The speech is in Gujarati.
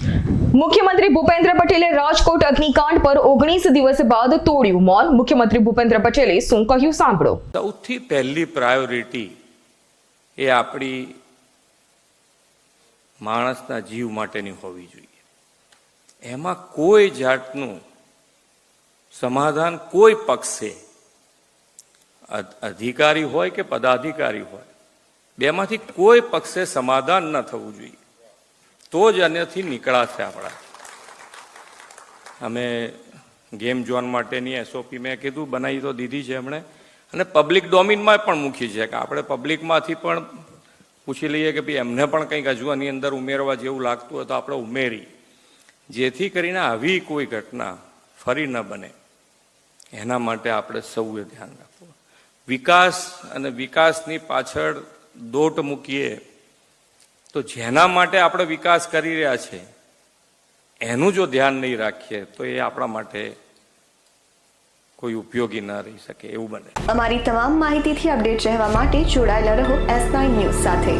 મુખ્યમંત્રી ભૂપેન્દ્ર પટેલે રાજકોટ અગ્નિકાંડ પર ઓગણીસ દિવસ બાદ તોડ્યું મૌન મુખ્યમંત્રી ભૂપેન્દ્ર પટેલે શું કહ્યું સાંભળો. સૌથી પહેલી પ્રાયોરિટી એ આપણી માણસના જીવ માટેની હોવી જોઈએ. એમાં કોઈ જાતનું સમાધાન કોઈ પક્ષે અધિકારી હોય કે પદાધિકારી હોય, બેમાંથી કોઈ પક્ષે સમાધાન ન થવું જોઈએ. તો જ આનાથી નીકળાશે આપણા. અમે ગેમ ઝોન માટેની એસઓપી મેં કીધું, બનાવી તો દીધી છે એમણે. અને પબ્લિક ડોમિનમાં પણ મૂકી છે કે આપણે પબ્લિકમાંથી પણ પૂછી લઈએ કે ભાઈ એમને પણ કંઈક હજુ આની અંદર ઉમેરવા જેવું લાગતું હોય તો આપણે ઉમેરી. જેથી કરીને આવી કોઈ ઘટના ફરી ન બને. એના માટે આપણે સૌએ ધ્યાન રાખવું. વિકાસ અને વિકાસની પાછળ દોટ મૂકીએ તો જેના માટે આપણે વિકાસ કરી રહ્યા છે, એનું જો ધ્યાન નહીં રાખીએ, તો એ આપણા માટે કોઈ ઉપયોગી ન રહી શકે, એવું બને. અમારી તમામ માહિતીથી અપડેટ રહેવા માટે જોડાયેલા રહો એસ ન્યૂઝ સાથે.